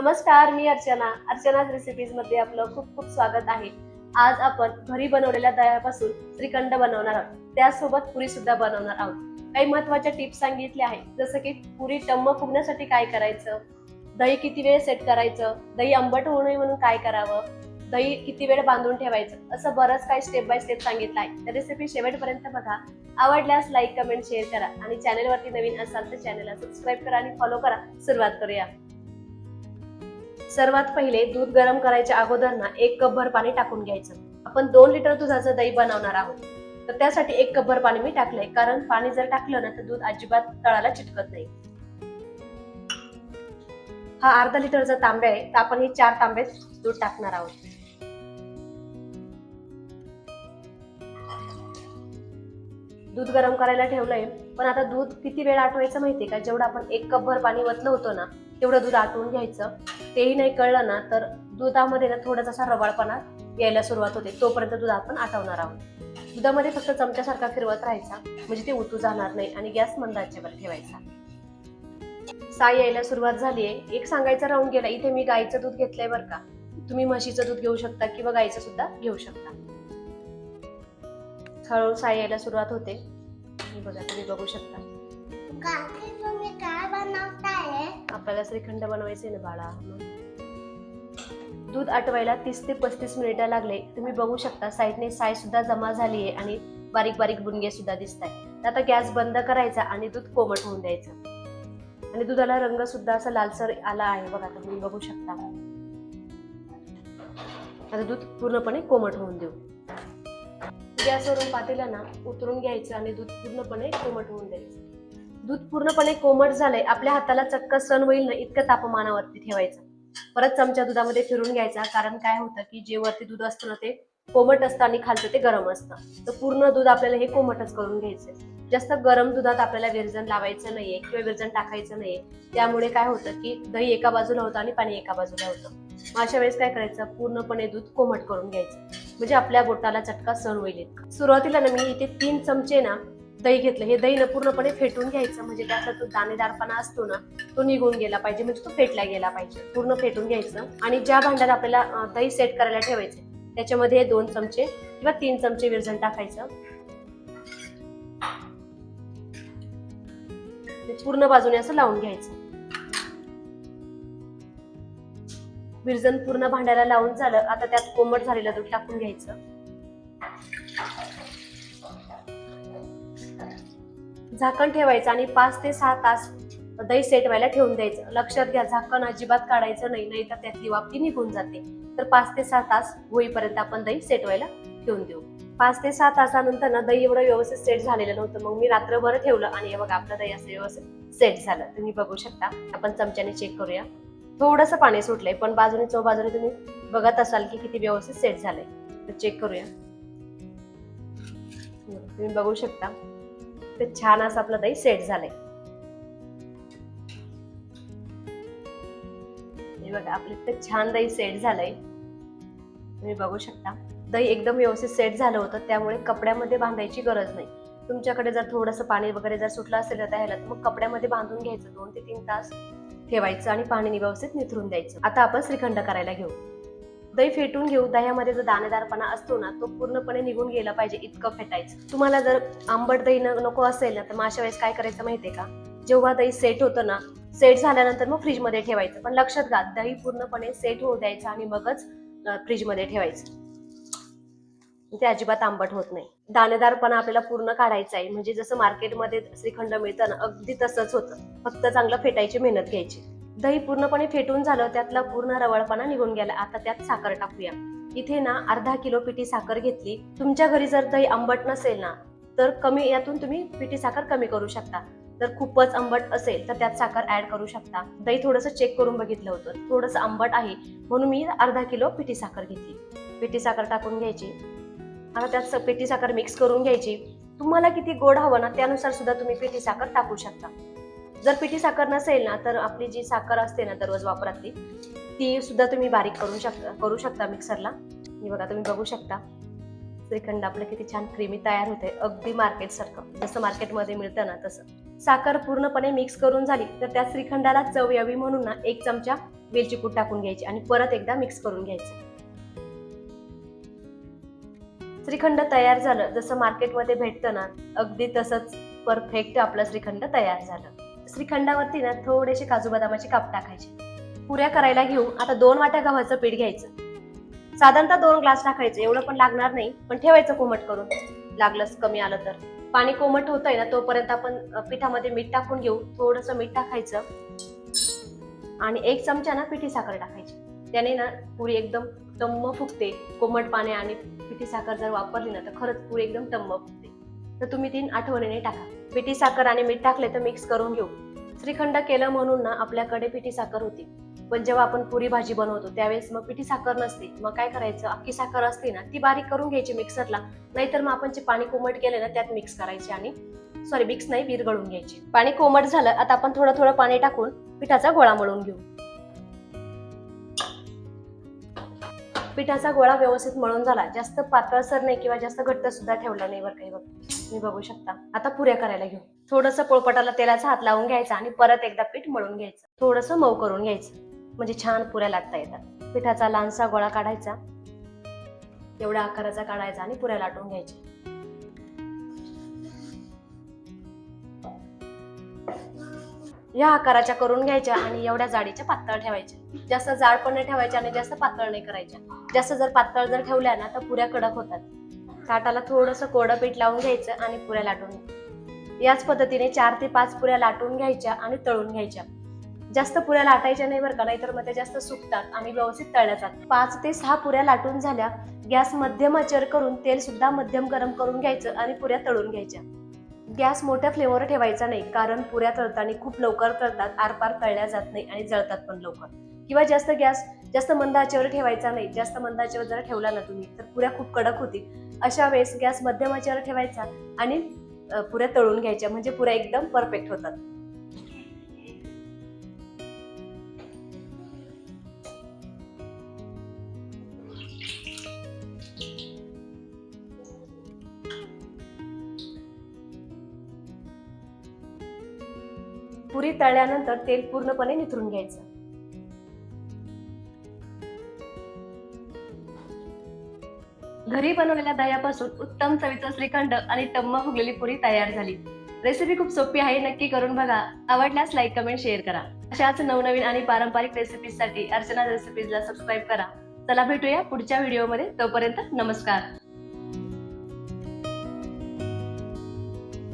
नमस्कार मी अर्चना. अर्चनाज रेसिपीजमध्ये आपलं खूप खूप स्वागत आहे. आज आपण घरी बनवलेल्या दह्यापासून श्रीखंड बनवणार आहोत. त्यासोबत पुरी सुद्धा बनवणार आहोत. काही महत्त्वाच्या टिप्स सांगितल्या आहेत. जसं की पुरी टम्म फुगण्यासाठी काय करायचं? दही किती वेळ सेट करायचं? दही आंबट होऊ नये म्हणून काय करावं? दही किती वेळ बांधून ठेवायचं? असं बरंच काही स्टेप बाय स्टेप सांगितलं आहे. तर रेसिपी शेवटपर्यंत बघा. आवडल्यास लाईक कमेंट शेअर करा. आणि चॅनलवरती नवीन असाल तर चॅनलला सबस्क्राईब करा आणि फॉलो करा. सुरुवात करूया. सर्वात पहिले दूध गरम करायच्या अगोदर ना एक कपभर पाणी टाकून घ्यायचं. आपण दोन लिटर दुधाचं दही बनवणार आहोत. तर त्यासाठी एक कपभर पाणी मी टाकलंय. कारण पाणी जर टाकलं ना तर दूध अजिबात तळाला चिटकत नाही. हा अर्धा लिटरचा तांब्या आहे. तर आपण हे चार तांबे दूध टाकणार आहोत. दूध गरम करायला ठेवलंय. पण आता दूध किती वेळ आठवायचं माहितीये का? जेवढं आपण एक कपभर पाणी वतलं होतं ना तेवढं दूध आटवून घ्यायचं. तेही नाही कळलं ना तर दुधामध्ये ना थोडासा असा रवाळपणा यायला सुरुवात होते. तोपर्यंत दूध आपण आटवणार आहोत. दुधामध्ये फक्त चमच्यासारखा फिरवत राहायचा म्हणजे ते उतू जाणार नाही आणि गॅस मंद आचेवर ठेवायचा. साय यायला सुरुवात झालीये एक सांगायचं राहून गेला इथे मी गाईचं दूध घेतलंय बरं का. तुम्ही म्हशीचं दूध घेऊ शकता किंवा गाईचं सुद्धा घेऊ शकता. हळूहळू साय यायला सुरुवात होते. बघा तुम्ही बघू शकता. आपल्याला श्रीखंड बनवायचे ना बाळा दूध आटवायला तीस ते पस्तीस मिनिटं लागले. तुम्ही बघू शकता साईडने साय सुद्धा जमा झाली आहे आणि बारीक बारीक बुनगे सुद्धा दिसत आहे आता गॅस बंद करायचा आणि दूध कोमट होऊन द्यायचं. आणि दुधाला रंग सुद्धा असा लालसर आला आहे बघा आता तुम्ही बघू शकता. आता दूध पूर्णपणे कोमट होऊन देऊ. गॅसवरून पातेलं ना उतरून घ्यायचं आणि दूध पूर्णपणे कोमट होऊन द्यायचं. दूध पूर्णपणे कोमट झालंय आपल्या हाताला चक्क सण होईल ना इतकं तापमानावरती ठेवायचं. परत चमचा दुधामध्ये फिरून घ्यायचा कारण काय होतं की जे वरती दूध असतं ना ते कोमट असतं आणि खालचं ते गरम असतं. तर पूर्ण दूध आपल्याला हे कोमटच करून घ्यायचंय. जास्त गरम दुधात आपल्याला विरजन लावायचं नाहीये किंवा विरजन टाकायचं नाहीये. त्यामुळे काय होतं की दही एका बाजूला होतं आणि पाणी एका बाजूला होतं. मग अशा वेळेस काय करायचं? पूर्णपणे दूध कोमट करून घ्यायचं. म्हणजे आपल्या बोटाला चटका सण होईल सुरुवातीला ना मी इथे तीन चमचे ना दही घेतलं. हे दही पूर्णपणे फेटून घ्यायचं. म्हणजे त्याचा तो दाणेदारपणा असतो ना तो निघून गेला पाहिजे. म्हणजे तो फेटला गेला पाहिजे. पूर्ण फेटून घ्यायचं. आणि ज्या भांड्यात आपल्याला दही सेट करायला ठेवायचे त्याच्यामध्ये दोन चमचे किंवा तीन चमचे विरजण टाकायचं. पूर्ण बाजूने असं लावून घ्यायचं. विरजण पूर्ण भांड्याला लावून झालं. आता त्यात कोमट झालेलं दूध टाकून घ्यायचं. झाकण ठेवायचं आणि पाच ते सहा तास दही सेट व्हायला ठेवून द्यायचं. लक्षात घ्या झाकण अजिबात काढायचं नाही नाही तर त्यातली वाफती निघून जाते. तर पाच ते सहा तास होईपर्यंत आपण दही सेट व्हायला ठेवून देऊ. पाच ते सहा तासानंतर ना दही एवढं व्यवस्थित सेट झालेलं नव्हतं. मग मी रात्रभर ठेवलं आणि बघा आपलं दही असं व्यवस्थित सेट झालं. तुम्ही बघू शकता. आपण चमच्याने चेक करूया. थोडंसं पाणी सुटलंय पण बाजूने चौ बाजूने तुम्ही बघत असाल की किती व्यवस्थित सेट झालंय. तर चेक करूया. तुम्ही बघू शकता. ते छान असं आपलं दही सेट झालंय. हे बघा आपलं इतकं छान दही सेट झालंय. तुम्ही बघू शकता. दही एकदम व्यवस्थित सेट झालं होतं त्यामुळे कपड्यामध्ये बांधायची गरज नाही. तुमच्याकडे जर थोडंसं पाणी वगैरे जर सुटलं असेल तर ह्याला तर मग कपड्यामध्ये बांधून घ्यायचं दोन ते तीन तास ठेवायचं आणि पाणी व्यवस्थित निथरून द्यायचं. आता आपण श्रीखंड करायला घेऊ. दही फेटून घेऊ दह्यामध्ये जो दाणेदारपणा असतो ना तो पूर्णपणे निघून गेला पाहिजे इतकं फेटायचं. तुम्हाला जर आंबट दही न- नको असेल ना तर मग अशा वेळेस काय करायचं माहितीये का? जेव्हा दही सेट होतं ना सेट झाल्यानंतर मग फ्रीजमध्ये ठेवायचं. पण लक्षात घ्या दही पूर्णपणे सेट होऊ द्यायचं आणि मगच फ्रीजमध्ये ठेवायचं. ते अजिबात आंबट होत नाही. दाणेदारपणा आपल्याला पूर्ण काढायचा आहे. म्हणजे जसं मार्केटमध्ये श्रीखंड मिळतं ना अगदी तसंच होतं. फक्त चांगलं फेटायची मेहनत घ्यायची. दही पूर्णपणे फेटून झालं त्यातला पूर्ण रवळपणा निघून गेला. आता त्यात साखर टाकूया. इथे ना अर्धा किलो पिठी साखर घेतली. तुमच्या घरी जर दही आंबट नसेल ना तर कमी यातून तुम्ही पिठी साखर कमी करू शकता. जर खूपच आंबट असेल तर त्यात साखर ऍड करू शकता. दही थोडंसं चेक करून बघितलं होतं. थोडंसं आंबट आहे म्हणून मी अर्धा किलो पिठी साखर घेतली. पिठी साखर टाकून घ्यायची. आता त्यात पिठी साखर मिक्स करून घ्यायची. तुम्हाला किती गोड हवं ना त्यानुसार सुद्धा तुम्ही पिठी साखर टाकू शकता. जर पिठी साखर नसेल ना तर आपली जी साखर असते ना दररोज वापरातली ती सुद्धा तुम्ही बारीक करू शकता करू शकता मिक्सरला हे बघा तुम्ही बघू शकता. श्रीखंड आपलं किती छान क्रीमी तयार होते अगदी मार्केट सारखं. जसं मार्केटमध्ये मिळतं ना तसं. साखर पूर्णपणे मिक्स करून झाली तर त्या श्रीखंडाला चव यावी म्हणून ना एक चमचा वेलची पूड टाकून घ्यायची आणि परत एकदा मिक्स करून घ्यायचं. श्रीखंड तयार झालं जसं मार्केटमध्ये भेटतं ना अगदी तसंच परफेक्ट आपलं श्रीखंड तयार झालं. श्रीखंडावरती ना थोडेसे काजू बदामाचे काप टाकायचे. पुऱ्या करायला घेऊ आता दोन वाट्या गव्हाचं पीठ घ्यायचं. साधारणतः दोन ग्लास टाकायचं एवढं पण लागणार नाही पण ठेवायचं कोमट करून. लागलंच कमी आलं तर. पाणी कोमट होतंय ना तोपर्यंत आपण पिठामध्ये मीठ टाकून घेऊ थोडंसं मीठ टाकायचं. आणि एक चमचा ना पिठी साखर टाकायची. त्याने ना पुरी एकदम टम्म फुगते कोमट पाणी आणि पिठी साखर जर वापरली ना तर खरंच पुरी एकदम टम्म फुगते. तर तुम्ही तीन आठवणीने टाका. पिठी साखर आणि मीठ टाकले तर मिक्स करून घेऊ. श्रीखंड केलं म्हणून ना आपल्याकडे पिठी साखर होती. पण जेव्हा आपण पुरी भाजी बनवतो त्यावेळेस मग पिठी साखर नसते. मग काय करायचं? अख्खी साखर असते ना ती बारीक करून घ्यायची मिक्सरला नाहीतर मग आपण जे पाणी कोमट केले ना त्यात मिक्स करायचे आणि सॉरी मिक्स नाही विरघळून घ्यायची. पाणी कोमट झालं आता आपण थोडं थोडं पाणी टाकून पिठाचा गोळा मळून घेऊ. पिठाचा गोळा व्यवस्थित मळून झाला. जास्त पातळसर नाही किंवा जास्त घट्ट सुद्धा ठेवला नाही बरं काही बघ. तुम्ही बघू शकता. आता पुऱ्या करायला घेऊ. थोडंसं पोळपटाला तेलाचा हात लावून घ्यायचा आणि परत एकदा पीठ मळून घ्यायचं. थोडंसं मऊ करून घ्यायचं. म्हणजे छान पुऱ्या लागता येतात. पिठाचा लहानसा गोळा काढायचा. एवढ्या आकाराचा काढायचा आणि पुऱ्या लाटून घ्यायच्या. या आकाराच्या करून घ्यायच्या आणि एवढ्या जाडीच्या पातळ ठेवायच्या. जास्त जाड पण नाही ठेवायच्या आणि जास्त पातळ नाही करायच्या. जास्त जर पातळ जर ठेवल्या ना तर पुऱ्या कडक होतात. ताटाला थोडंसं कोडं पीठ लावून घ्यायचं आणि पुऱ्या लाटून याच पद्धतीने चार ते पाच पुऱ्या लाटून घ्यायच्या आणि तळून घ्यायच्या. जास्त पुऱ्या लाटायच्या नाही बरं का नाहीतर मग त्या जास्त सुकतात आणि व्यवस्थित तळल्या जातात. पाच ते सहा पुऱ्या लाटून झाल्या गॅस मध्यम आचर करून तेल सुद्धा मध्यम गरम करून घ्यायचं आणि पुऱ्या तळून घ्यायच्या. गॅस मोठ्या फ्लेमवर ठेवायचा नाही कारण पुऱ्या तळताना खूप लवकर तळतात आरपार तळल्या जात नाही आणि जळतात पण लवकर. किंवा जास्त गॅस जास्त मंद आचेवर ठेवायचा नाही जास्त मंद आचेवर जर ठेवला ना तुम्ही तर पुऱ्या खूप कडक होती अशा वेळेस गॅस मध्यम आचेवर ठेवायचा आणि पुऱ्या तळून घ्यायच्या म्हणजे पुऱ्या एकदम परफेक्ट होतात. पुरी तळल्यानंतर तेल पूर्णपणे निथरून घ्यायचं. घरी बनवलेल्या दह्यापासून उत्तम चवीचा श्रीखंड आणि टम्म फुगलेली पुरी तयार झाली. रेसिपी खूप सोपी आहे नक्की करून बघा. आवडल्यास लाईक कमेंट शेअर करा. अशाच नवनवीन आणि पारंपरिक रेसिपीसाठी अर्चना रेसिपीजला सबस्क्राईब करा. चला भेटूया पुढच्या व्हिडिओमध्ये तोपर्यंत नमस्कार.